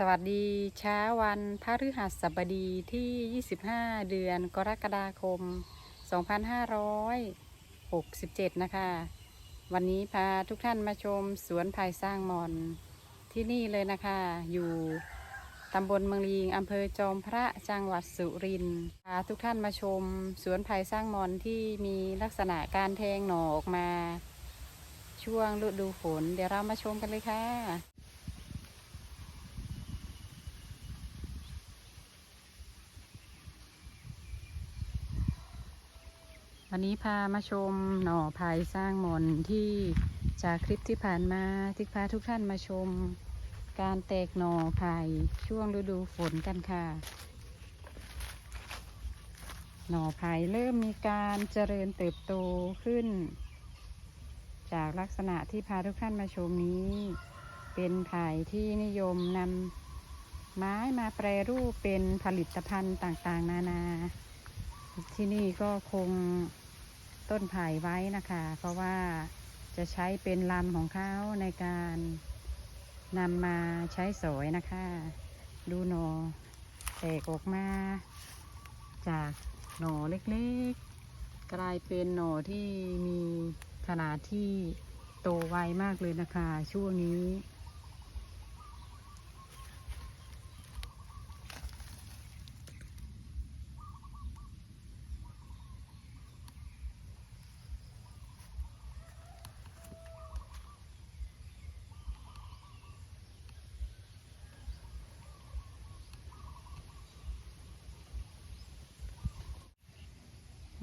สวัสดีเช้าวันพฤหัสบดีที่ 25 เดือนกรกฎาคม 2567 นะคะ วันนี้พาทุกท่านมาชมสวนไผ่สร้างมอนที่นี่เลยนะคะ อยู่ตำบลเมืองลีงอำเภอจอมพระจังหวัดสุรินทร์พาทุกท่านมาชมสวนไผ่สร้างมอนที่มีลักษณะการแทงหน่อออกมา ช่วงฤดูฝน เดี๋ยวเรามาชมกันเลยค่ะ วันนี้พามาชมหน่อพายสร้างมนที่จากคลิปที่ผ่านมาที่พาทุกท่านมาชม การแตกหน่อพายช่วงฤดูฝนกันค่ะ หน่อพายเริ่มมีการเจริญเติบโตขึ้น จากลักษณะที่พาทุกท่านมาชมนี้ เป็นไผ่ที่นิยมนำไม้มาแปรรูปเป็นผลิตภัณฑ์ต่างๆ นานาที่นี่ก็คง ต้นไผ่ไว้นะคะ เพราะว่าจะใช้เป็นลำของเขาในการนำมาใช้สอยนะคะ ดูหนอแตกออกมา จากหน่อเล็กๆ กลายเป็นหน่อที่มีขนาดที่โตไวมากเลยนะคะ ช่วงนี้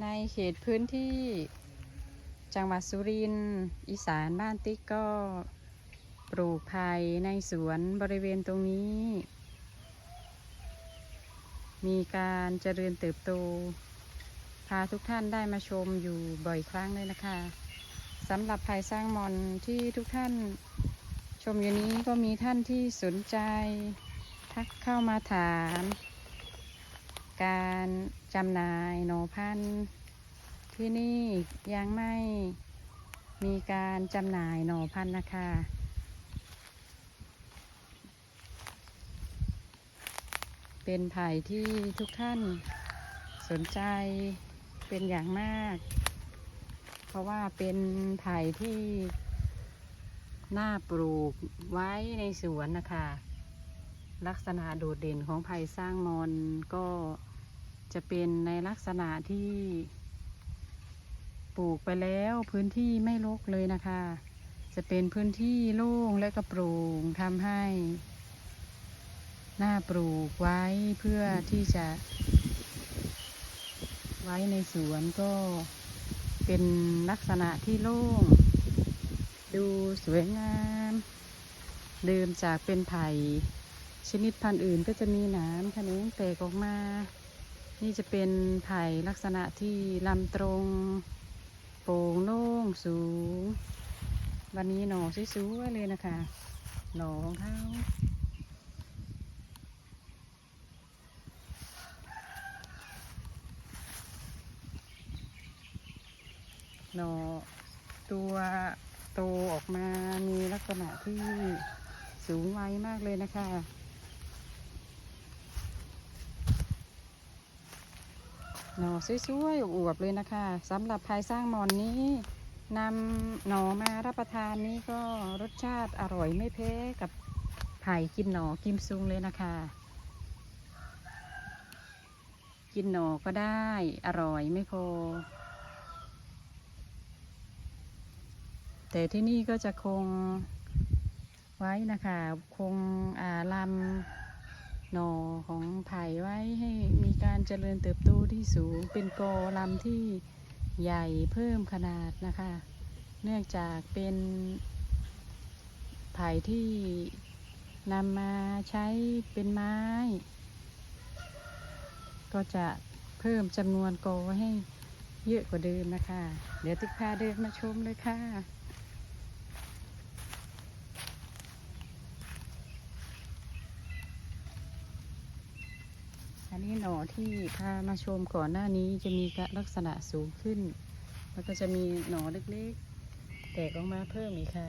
ในเขตพื้นที่จังหวัดสุรินทร์อีสานบ้านติ๊กก็ปลูกไผ่ในสวนบริเวณตรงนี้ มีการเจริญเติบโต พาทุกท่านได้มาชมอยู่บ่อยครั้งเลยนะคะสำหรับไผ่สร้างมอนที่ทุกท่านชมอยู่นี้ก็มีท่านที่สนใจ ทักเข้ามาถาม การจำหน่ายหนอพันธุ์ที่นี่ยังไม่มีการจำหน่ายหนอพันธุ์นะคะเป็นไผ่ที่ทุกท่านสนใจเป็นอย่างมาก เพราะว่าเป็นไผ่ที่น่าปลูกไว้ในสวนนะคะ ลักษณะโดดเด่นของไผ่สร้างมอนก็ จะเป็นในลักษณะที่ปลูกไปแล้วพื้นที่ไม่รกเลยนะคะ จะเป็นพื้นที่โล่งและก็โปร่งทำให้หน่าปลูกไว้เพื่อที่จะ ไว้ในสวนก็เป็นลักษณะที่โล่ง ดูสวยงามเดิมจากเป็นไผ่ชนิดพันธุ์อื่นก็จะมีหนามแขนงแตกออกมา นี่จะเป็นไผ่ลักษณะที่ลำตรง โปร่งโล่งสูง วันนี้หน่อสวยๆเลยนะคะ หน่อของเขาหน่อตัวโตออกมามีลักษณะที่สูงไวมากเลยนะคะ หน่อสวยๆอวบๆเลยนะคะสำหรับภายสร้างมอนนี้นำหน่อมารับประทานนี้ก็รสชาติอร่อยไม่แพ้กับไผ่กินหน่อกิมซุงเลยนะคะ กินหน่อก็ได้อร่อยไม่พอ แต่ที่นี่ก็จะคงไว้นะคะ คงลำ หน่อของไผ่ไว้ให้มีการเจริญเติบโตที่สูง เป็นกอลำที่ใหญ่เพิ่มขนาดนะคะ เนื่องจากเป็นไผ่ที่นำมาใช้เป็นไม้ ก็จะเพิ่มจำนวนกอให้เยอะกว่าเดิมนะคะ เดี๋ยวติ๊กพาเดินมาชมเลยค่ะ อันนี้หนอที่พามาชมก่อนหน้านี้จะมีลักษณะสูงขึ้น แล้วก็จะมีหนอเล็กๆ แตกออกมาเพิ่มอีกค่ะ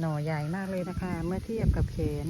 หน่อใหญ่มากเลยนะคะ เมื่อเทียบกับเขน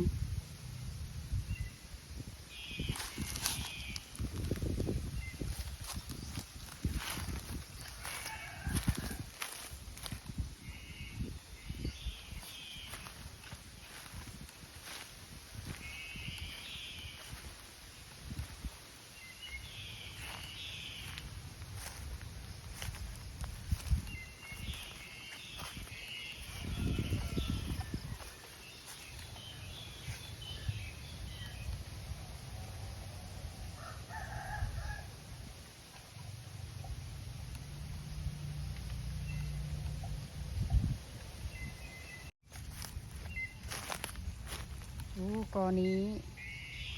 โอ้กอนี้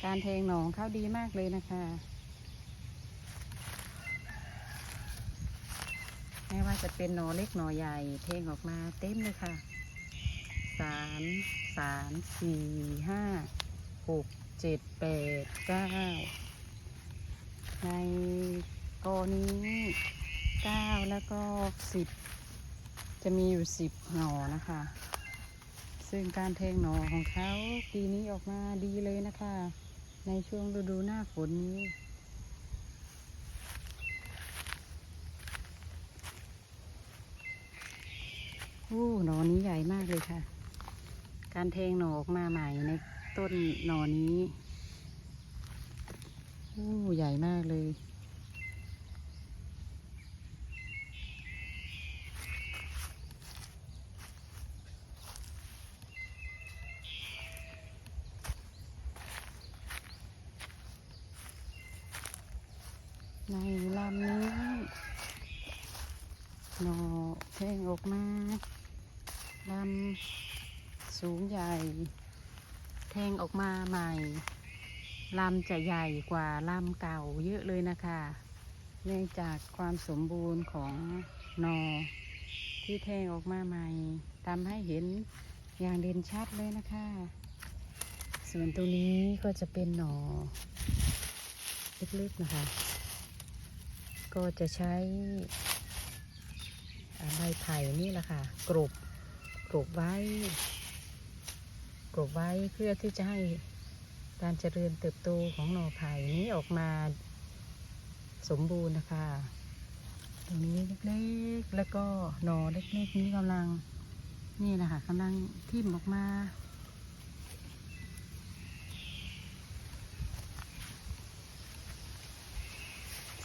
การแทงหนองเข้าดีมากเลยนะคะไม่ว่าจะเป็นหนอเล็กหนอใหญ่ เทงออกมาเต็มเลยค่ะสามสามสี่ห้าหกเจ็ดแปดเก้าในกอนี้เก้าแล้วก็สิบจะมีอยู่สิบหนอนะคะ ซึ่งการแทงหน่อของเขาปีนี้ออกมาดีเลยนะคะ ในช่วงฤดูหน้าฝนนี้โอ้หนอนี้ใหญ่มากเลยค่ะ การแทงหนอออกมาใหม่ในต้นหนอนี้โอ้ใหญ่มากเลย ในลำนี้หนอแทงออกมาลำ สูงใหญ่ แทงออกมาใหม่ลำจะใหญ่กว่าลำเก่าเยอะเลยนะคะ เนื่องจากความสมบูรณ์ของหนอ ที่แทงออกมาใหม่ทำให้เห็นอย่างเด่นชัดเลยนะคะ ส่วนตัวนี้ก็จะเป็นหนอเล็กๆนะคะ ก็จะใช้ใบไผ่นี่แหละค่ะกรบ กรบไว้กรบไว้เพื่อที่จะให้การเจริญเติบโตของหน่อไผ่นี้ออกมาสมบูรณ์นะคะ ตรงนี้เล็กๆ แล้วก็หน่อเล็กๆนี้กำลังนี่นะคะกำลังทิ่มออกมา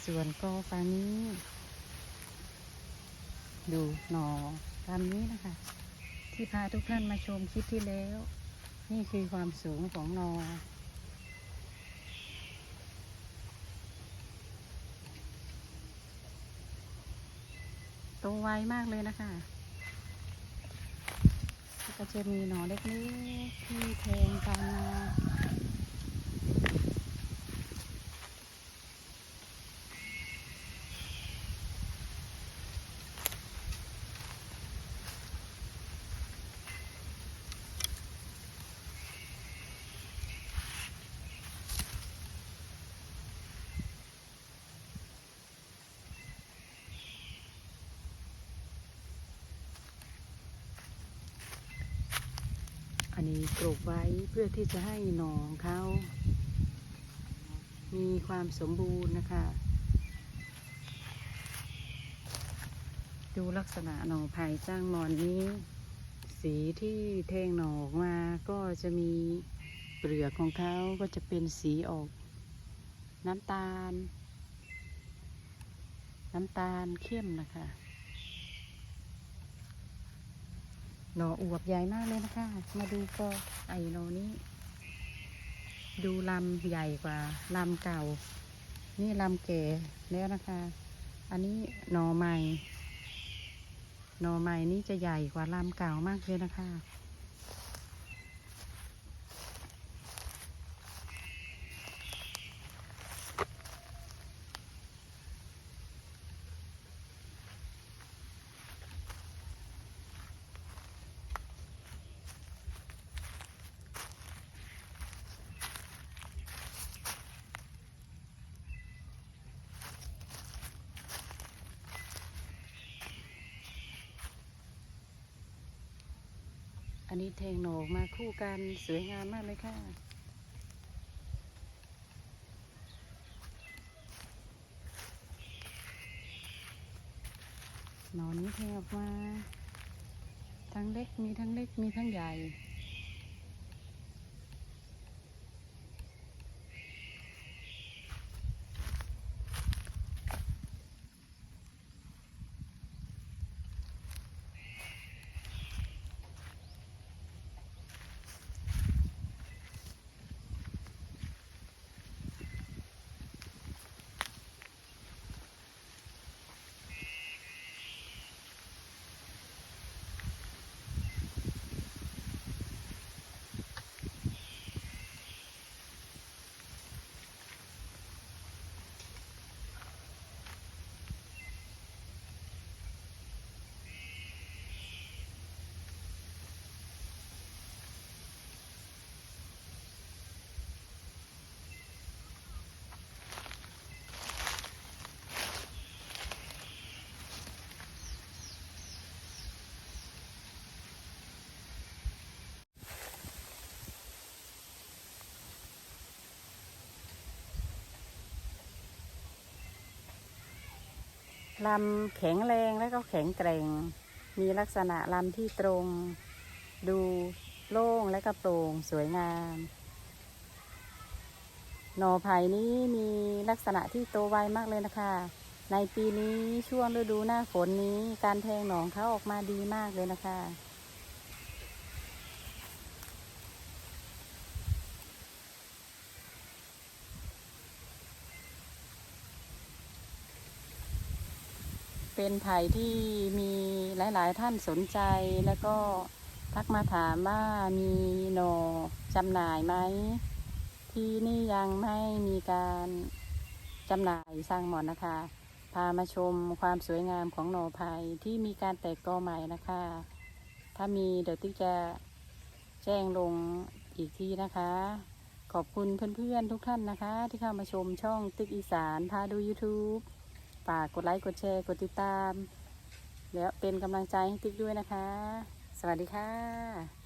ส่วนกอฝั่งนี้ ดูหน่อตามนี้นะคะ ที่พาทุกท่านมาชมคลิปที่แล้ว นี่คือความสูงของนอ โตไวมากเลยนะคะก็จะมีหนอเล็กๆที่แทงกันมา นี้กรบไว้เพื่อที่จะให้หนองเขา มีความสมบูรณ์นะคะ ดูลักษณะหนองไผ่จ้างมอนนี้ สีที่แทงหนองออกมาก็จะมีเปลือกของเขาก็จะเป็นสีออก น้ำตาล น้ำตาลเข้มนะคะ หนออวบใหญ่มากเลยนะคะ มาดูก็ไอหนอนี้ ดูลำใหญ่กว่าลำเก่า นี่ลำแก่แล้วนะคะ อันนี้หนอใหม่หนอใหม่นี่จะใหญ่กว่าลำเก่ามากเลยนะคะ นอันนี้แทงหนกมาคู่กันสวยงามมากเลยค่ะ หนอนนี้แทงออกมา ทั้งเล็กมีทั้งเล็กมีทั้งใหญ่ ลำแข็งแรงและก็แข็งแกร่ง มีลักษณะลำที่ตรง ดูโล่งและก็โปร่งสวยงามหน่อไผ่นี้มีลักษณะที่โตไวมากเลยนะคะ ในปีนี้ช่วงฤดูหน้าฝนนี้ การแทงหนองเขาออกมาดีมากเลยนะคะ เป็นไผ่ที่มีหลาย ๆ ท่านสนใจแล้วก็ทักมาถามว่ามีหน่อจำหน่ายไหม ที่นี่ยังไม่มีการจำหน่ายสร้างหมอนนะคะ พามาชมความสวยงามของหน่อไผ่ที่มีการแตกกอใหม่นะคะ ถ้ามีเดี๋ยวติ๊กจะแจ้งลงอีกทีนะคะ ขอบคุณเพื่อน ๆ ทุกท่านนะคะ ที่เข้ามาชมช่องติ๊กอีสานพาดู YouTube ฝากกดไลค์ กดแชร์ กดติดตาม แล้วเป็นกำลังใจให้ติ๊กด้วยนะคะ สวัสดีค่ะ